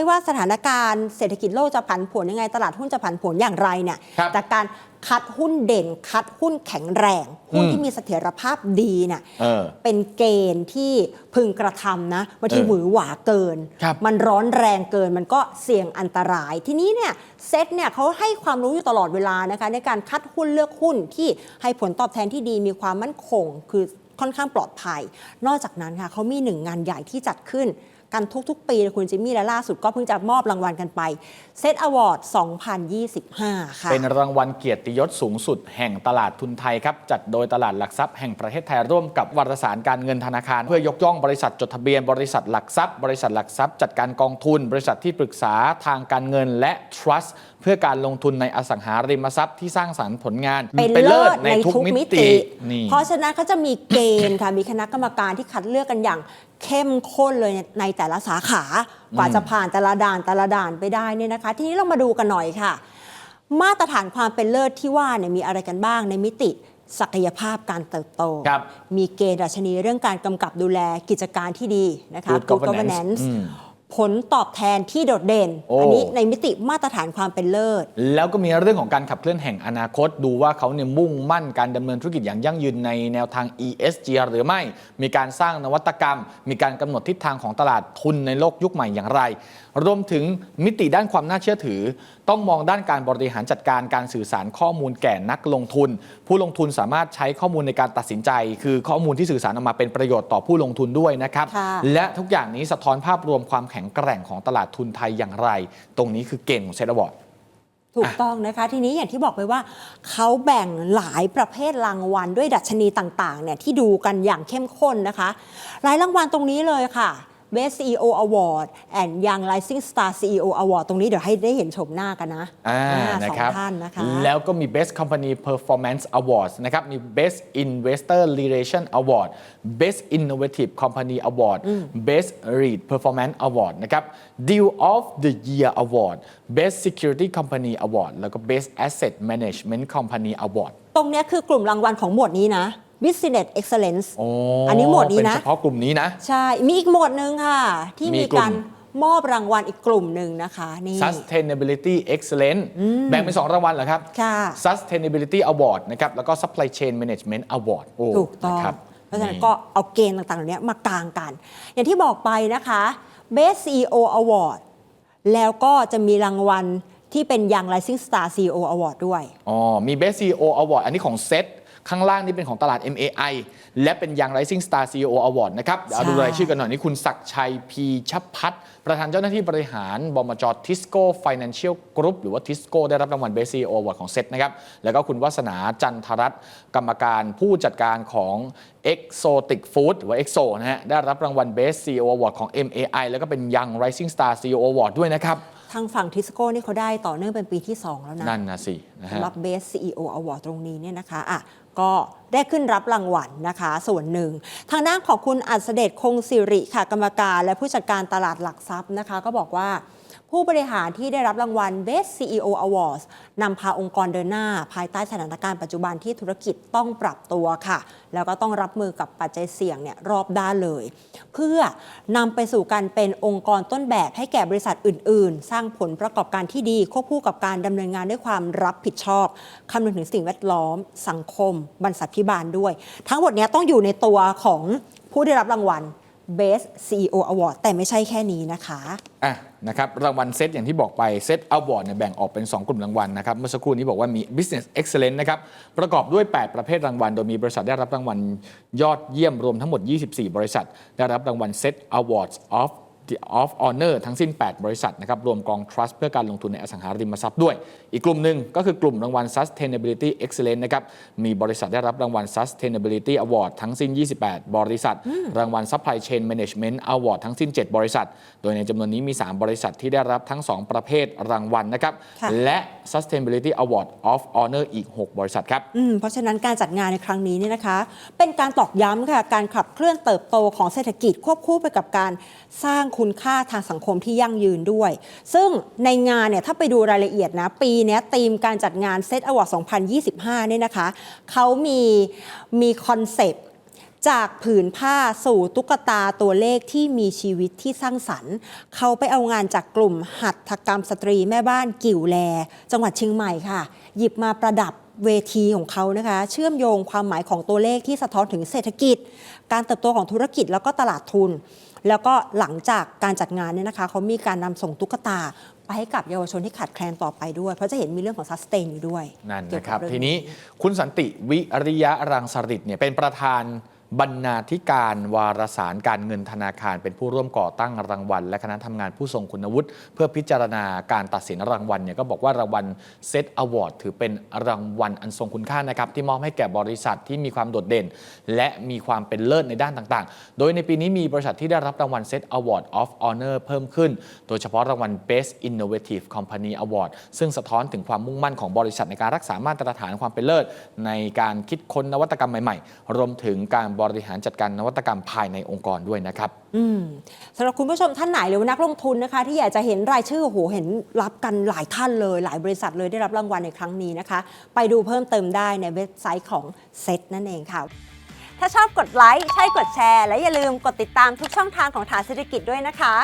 ไม่ว่าสถานการณ์เศรษฐกิจโลกจะผันผวนยังไง ตลาดหุ้นจะผันผวนอย่างไรเนี่ยครับแต่การคัดหุ้นเด่น คัดหุ้นแข็งแรง หุ้นอืมที่มีเสถียรภาพดีเนี่ยเออเป็นเกณฑ์ที่พึงกระทำนะบางทีเออหวือหวาเกินครับมันร้อนแรงเกินมันก็เสี่ยงอันตราย ทีนี้เนี่ยเซตเนี่ยเขาให้ความรู้อยู่ตลอดเวลานะคะในการคัดหุ้นเลือกหุ้นที่ให้ผลตอบแทนที่ดีมีความมั่นคง คือค่อนข้างปลอดภัย นอกจากนั้นค่ะเขามีหนึ่งงานใหญ่ที่จัดขึ้น กันทุกๆ ปีคุณจิมมี่และล่าสุดก็เพิ่งจะมอบรางวัลกันไปเซตอวอร์ด 2025 ค่ะ เป็นรางวัลเกียรติยศสูงสุดแห่งตลาดทุนไทยครับ จัดโดยตลาดหลักทรัพย์แห่งประเทศไทยร่วมกับวารสารการเงินธนาคาร เพื่อยกย่องบริษัทจดทะเบียนบริษัทหลักทรัพย์ บริษัทหลักทรัพย์จัดการกองทุน บริษัทที่ปรึกษาทางการเงินและ trust เพื่อการลงทุนในอสังหาริมทรัพย์ที่สร้างสรรค์ผลงาน เป็นเลิศในทุกมิตินี่เพราะฉะนั้นเขาจะมีเกณฑ์ค่ะมีคณะกรรมการที่คัดเลือกกันอย่าง เข้มข้นเลยในแต่ละสาขากว่าจะผ่านแต่ละด่านแต่ละด่านไปได้เนี่ยนะคะ ทีนี้เรามาดูกันหน่อยค่ะ มาตรฐานความเป็นเลิศที่ว่าเนี่ยมีอะไรกันบ้างในมิติศักยภาพการเติบโตครับมีเกณฑ์ดัชนีเรื่องการกำกับดูแลกิจการที่ดีนะคะ Good governance อืม ผลตอบแทนที่โดดเด่น โอ้ อันี้ในมิติมาตรฐานความเป็นเลิศ แล้วก็มีเรื่องของการขับเคลื่อนแห่งอนาคต ดูว่าเขาเนี่ยมุ่งมั่นการดำเนินธุรกิจอย่างยั่งยืนในแนวทาง ESG หรือไม่ มีการสร้างนวัตกรรม มีการกำหนดทิศทางของตลาดทุนในโลกยุคใหม่อย่างไร รวมถึงมิติด้านความน่าเชื่อถือ ต้องมองด้านการบริหารจัดการการสื่อสารข้อมูลแก่นักลงทุน ผู้ลงทุนสามารถใช้ข้อมูลในการตัดสินใจ คือข้อมูลที่สื่อสารออกมาเป็นประโยชน์ต่อผู้ลงทุนด้วยนะครับค่ะ และทุกอย่างนี้สะท้อนภาพรวมความแข็งแกร่งของตลาดทุนไทยอย่างไร ตรงนี้คือเกณฑ์ของเซตบอร์ดถูกต้องนะคะ ทีนี้อย่างที่บอกไปว่า เขาแบ่งหลายประเภทรางวัลด้วยดัชนีต่างๆเนี่ยที่ดูกันอย่างเข้มข้นนะคะ หลายรางวัลตรงนี้เลยค่ะ Best CEO Award and Young Rising Star CEO Award ตรงนี้เดี๋ยวให้ได้เห็นชมหน้ากันนะอ่าอ่านะสองครับท่านนะคะ แล้วก็มี Best Company Performance Awards นะครับ มี Best Investor Relation Award Best Innovative Company Award Best Read Performance Award นะครับ Deal of the Year Award Best Security Company Award แล้วก็ Best Asset Management Company Award ตรงเนี้ยคือกลุ่มรางวัลของหมวดนี้นะ Business Excellence โอ้อันนี้หมวดนี้เป็นนะเฉพาะกลุ่มนี้นะ ใช่ มีอีกหมวดหนึ่งค่ะ ที่มีมีกลุ่ม การมอบรางวัลอีกกลุ่มหนึ่งนะคะนี่ Sustainability Excellence แบ่งเป็น 2 รางวัลเหรอครับ ค่ะ Sustainability Award นะครับ แล้วก็ Supply Chain Management Award โอ้ถูกต้อง นะครับเพราะฉะนั้นนี่ก็เอาเกณฑ์ต่างๆเหล่านี้มากางกัน อย่างที่บอกไปนะคะ Best CEO Award แล้วก็จะมีรางวัลที่เป็น Young Rising Star CEO Award ด้วย อ๋อ มี Best CEO Award อันนี้ของเซต ข้างล่างนี่เป็นของตลาด MAI และเป็น Young Rising Star CEO Award นะครับเดี๋ยวเอาดูใช่รายชื่อกันหน่อยนี่คุณศักดิ์ชัยพีชพัฒน์ประธานเจ้าหน้าที่บริหารบมจทิสโก้ Financial Group หรือว่าทิสโก้ได้รับรางวัล Best CEO Award ของเซตนะครับ แล้วก็คุณวัฒนาจันทรัตน์กรรมการผู้จัดการของ Exotic Food หรือว่า EXO นะฮะได้รับรางวัล Best CEO Award ของ MAI แล้วก็เป็น Young Rising Star CEO Award ด้วยนะครับ ทางฝั่งทิสโก้นี่เขาได้ต่อเนื่องเป็นปีที่ 2 แล้วนะนั่นนะสินะฮะสำหรับ Best CEO Award ตรงนี้เนี่ยนะคะอะก็ได้ขึ้นรับรางวัลนะคะ ส่วนหนึ่ง ทางด้านของคุณอัศเดชคงสิริค่ะกรรมการ และผู้จัดการตลาดหลักทรัพย์นะคะ ก็บอกว่า ผู้บริหารที่ได้รับรางวัล Best CEO Awards นำพาองค์กรเดินหน้า ภายใต้สถานการณ์ปัจจุบันที่ธุรกิจต้องปรับตัวค่ะ แล้วก็ต้องรับมือกับปัจจัยเสี่ยงเนี่ยรอบด้านเลย เพื่อนำไปสู่การเป็นองค์กรต้นแบบให้แก่บริษัทอื่น ๆ สร้างผลประกอบการที่ดี ควบคู่กับการดำเนินงานด้วยความรับผิดชอบคำนึงถึงสิ่งแวดล้อม สังคมบรรษัทพิบาลด้วย ทั้งหมดนี้ต้องอยู่ในตัวของผู้ได้รับรางวัล Best CEO Award แต่ไม่ใช่แค่นี้นะคะ อะนะครับรางวัลเซตอย่างที่บอกไปเซตอวอร์ดเนี่ยแบ่งออกเป็น 2 กลุ่มรางวัลนะครับเมื่อสักครู่นี้บอกว่ามี Business Excellence นะครับประกอบด้วย 8 ประเภทรางวัล โดยมีบริษัทได้รับรางวัลยอดเยี่ยมรวมทั้งหมด 24 บริษัท ได้รับรางวัลเซต Awards of of Honor ทั้งสิ้น 8 บริษัทนะครับรวมกอง Trust เพื่อการลงทุนในอสังหาริมทรัพย์ด้วย อีกกลุ่มหนึ่งก็คือกลุ่มรางวัล Sustainability Excellence นะครับมีบริษัทได้รับรางวัล Sustainability Award ทั้งสิ้น 28 บริษัท รางวัล Supply Chain Management Award ทั้งสิ้น 7 บริษัท โดยในจำนวนนี้มี 3 บริษัทที่ได้รับทั้ง 2 ประเภทรางวัลนะครับค่ะและ Sustainability Award of Honor อีก 6 บริษัทครับอืมเพราะฉะนั้นการจัดงานในครั้งนี้เนี่ยนะคะ เป็นการตอกย้ำค่ะการขับเคลื่อนเติบโตของเศรษฐกิจควบคู่ไปกับการสร้างคุุณค่าทางสังคมที่ยั่งยืนด้วย ซึ่งในงานเนี่ยถ้าไปดูรายละเอียดนะ ปีนี้ธีมการจัดงานเซตอวอร์ด2025 เนี่ยนะคะเขามีมีคอนเซปต์จากผืนผ้าสู่ตุ๊กตาตัวเลขที่มีชีวิตที่สร้างสรรค์ เขาไปเอางานจากกลุ่มหัตถกรรมสตรีแม่บ้านกิ่วแล จังหวัดเชียงใหม่ค่ะ หยิบมาประดับเวทีของเขานะคะ เชื่อมโยงความหมายของตัวเลขที่สะท้อนถึงเศรษฐกิจ การเติบโตของธุรกิจแล้วก็ตลาดทุน แล้วก็หลังจากการจัดงานเนี่ยนะคะเขามีการนำส่งตุ๊กตาไปให้กับเยาวชนที่ขาดแคลนต่อไปด้วย เพราะจะเห็นมีเรื่องของซัสเตนอยู่ด้วยนั่นเกี่ยวนะกัครับ เอง ทีนี้คุณสันติวิริยะรังสฤษดิ์เนี่ยเป็นประธาน บรรณาธิการวารสารการเงินธนาคาร เป็นผู้ร่วมก่อตั้งรางวัล และคณะทำงานผู้ทรงคุณวุฒิเพื่อพิจารณาการตัดสินรางวัลเนี่ยก็บอกว่ารางวัลเซตอวอร์ดถือเป็นรางวัลอันทรงคุณค่านะครับที่มอบให้แก่บริษัทที่มีความโดดเด่น และมีความเป็นเลิศในด้านต่างๆ โดยในปีนี้มีบริษัทที่ได้รับรางวัล Set Award of Honor เพิ่มขึ้น โดยเฉพาะรางวัล Best Innovative Company Award ซึ่งสะท้อนถึงความมุ่งมั่นของบริษัทในการรักษามาตรฐานความเป็นเลิศในการคิดค้นนวัตกรรมใหม่ๆ รวมถึงการบริหารจัดการนวัตกรรมภายในองค์กรด้วยนะครับอืมสำหรับคุณผู้ชมท่านไหนหรือว่านักลงทุนนะคะ ที่อยากจะเห็นรายชื่อโหเห็นรับกันหลายท่านเลย หลายบริษัทเลยได้รับรางวัลในครั้งนี้นะคะ ไปดูเพิ่มเติมได้ในเว็บไซต์ของเซตนั่นเองค่ะ ถ้าชอบกดไลค์ใช่กดแชร์ และอย่าลืมกดติดตามทุกช่องทางของฐานเศรษฐกิจด้วยนะคะ